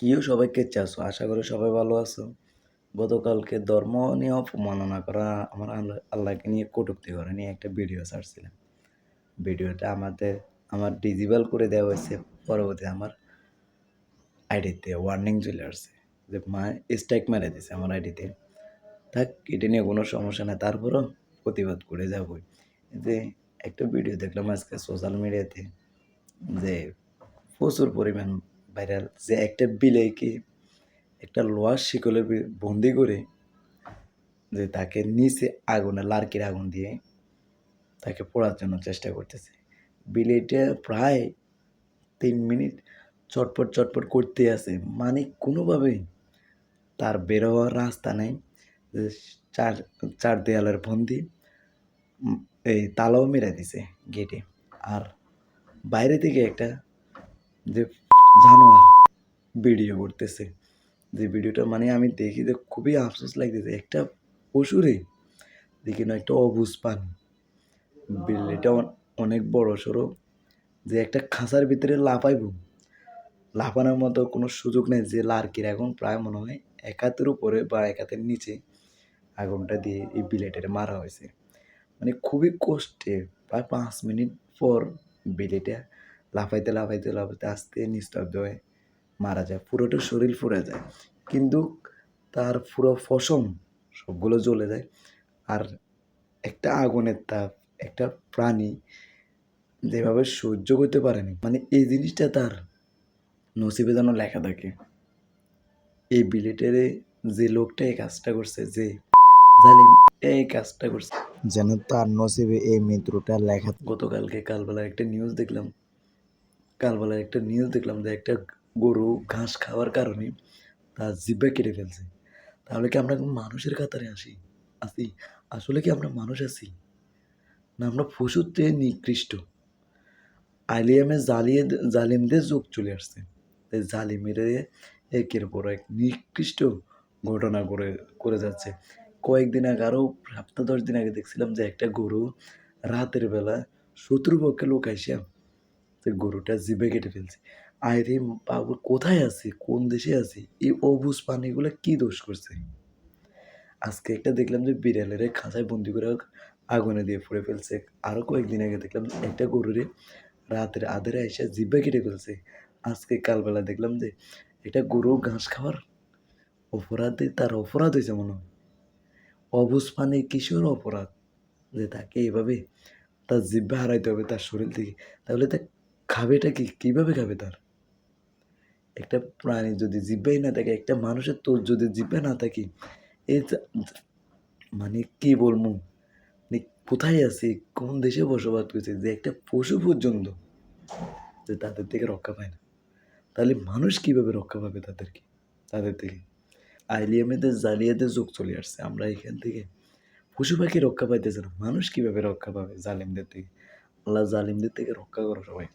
কিও সবাইকে আছো আশা করি সবাই ভালো আছো। গতকালকে ধর্ম নিয়ে অপমাননা করা আমার আল্লাহ আল্লাহকে নিয়ে কটুক্তি করে নিয়ে একটা ভিডিও ছাড়ছিলাম। ভিডিওটা আমাদের, আমার ডিজিটাল করে দেওয়া হয়েছে। পরবর্তী আমার আইডিতে ওয়ার্নিং চলে আসছে যে মা স্ট্রাইক মেরে দিয়েছে আমার আইডিতে। থাক, এটা নিয়ে কোনো সমস্যা নেই। তারপরও প্রতিবাদ করে যাবই। যে একটা ভিডিও দেখলাম আজকে সোশ্যাল মিডিয়াতে যে প্রচুর পরিমাণ ভাইরাল যে একটা বিলেকে একটা লোহার শিকলে বন্দি করে যে তাকে নিচে আগুনে, লার্কির আগুন দিয়ে তাকে পড়ার জন্য চেষ্টা করতেছে। বিলেটা প্রায় তিন মিনিট চটপট চটপট করতে আছে। মানে কোনোভাবেই তার বের হওয়ার রাস্তা নেই। চার চার দেয়ালের বন্দি এই তালাও মেরে দিছে গেটে। আর বাইরে থেকে একটা যে জানোয়ার ভিডিও করতেছে। যে ভিডিওটা মানে আমি দেখি যে খুবই আফসোস লাগতেছে। একটা পশুরে দেখি না, একটা অবুজ পান। বিল্লিটা অনেক বড় সড়ো। যে একটা খাঁচার ভিতরে লাফাইব। লাফানোর মতো কোনো সুযোগ নেই যে লার্কির। এখন প্রায় মনে হয় এক হাতের উপরে বা এক হাতের নিচে আগুনটা দিয়ে এই বিলেটের মারা হয়েছে। মানে খুবই কষ্টে। প্রায় পাঁচ মিনিট পর বিলেটা লাফাইতে লাফাইতে লাফাইতে আস্তে নিস্তব্ধ হয়ে মারা যায়। পুরোটা শরীর ফুরে যায়। কিন্তু তার পুরো ফসম সবগুলো জ্বলে যায়। আর একটা আগুনের তাপ, একটা প্রাণী যেভাবে সহ্য করতে পারেনি মানে এই জিনিসটা তার নসিবে যেন লেখা থাকে। এই বিলেটেরে যে লোকটা এই কাজটা করছে, যে জালিম এই কাজটা করছে। যেন তার নসিবে এই মৃত্যুটা লেখা গতকালকে কালবেলা একটা নিউজ দেখলাম। কালবেলা একটা নিউজ দেখলাম যে একটা গরু ঘাস খাওয়ার কারণে তার জিব্বা কেটে ফেলছে। তাহলে কি আমরা মানুষের কাতারে আসি? আসি? আসলে কি আমরা মানুষ আছি? না, আমরা চেয়ে নিকৃষ্ট। আলিয়ামে জালিয়ে জালিমদের যুগ চলে আসছে। এই জালিমের একের পর এক নিকৃষ্ট ঘটনা করে করে যাচ্ছে। কয়েকদিন আগে আরও সপ্তাহ দশ দিন আগে দেখছিলাম যে একটা গরু রাতের বেলা শত্রুপক্ষে লোক আইসা যে গরুটা জিবে কেটে ফেলছে। আরে বাবু কোথায় আছি? কোন দেশে আছি? এই অবুজ পানিগুলো কি দোষ করছে? আজকে একটা দেখলাম যে বিড়ালের খাঁচায় বন্দি করে আগুনে দিয়ে পুড়ে ফেলছে। আরও কয়েকদিন আগে দেখলাম একটা গরুরে রাতের আধেরে এসে জিব্বা কেটে ফেলছে। আজকে কালবেলা দেখলাম যে এটা গরু ঘাস খাওয়ার অপরাধে তার অপরাধ হয়েছে মনে হয়। অবুজ পানি কিশোর অপরাধ? যে তাকে এভাবে তার জিব্বা হারাইতে হবে তার শরীর থেকে। তাহলে তা খাবেটা কি? কীভাবে খাবে তার? একটা প্রাণী যদি জিব্বাই না থাকে, একটা মানুষের তোর যদি জিব্বা না থাকে যা- মানে কি বলব? মানে কোথায় আছি? কোন দেশে বসবাস করছে? যে একটা পশু পর্যন্ত যে তাদের থেকে রক্ষা পায় না। তাহলে মানুষ কীভাবে রক্ষা পাবে তাদেরকে? তাদের থেকে? আইলিয়ামেদের জালিয়াদের যুগ চলে আসছে। আমরা এখান থেকে পশু পাখি রক্ষা পাইতেছে না। মানুষ কীভাবে রক্ষা পাবে জালিমদের থেকে? আল্লাহ জালিমদের থেকে রক্ষা করো সবাই।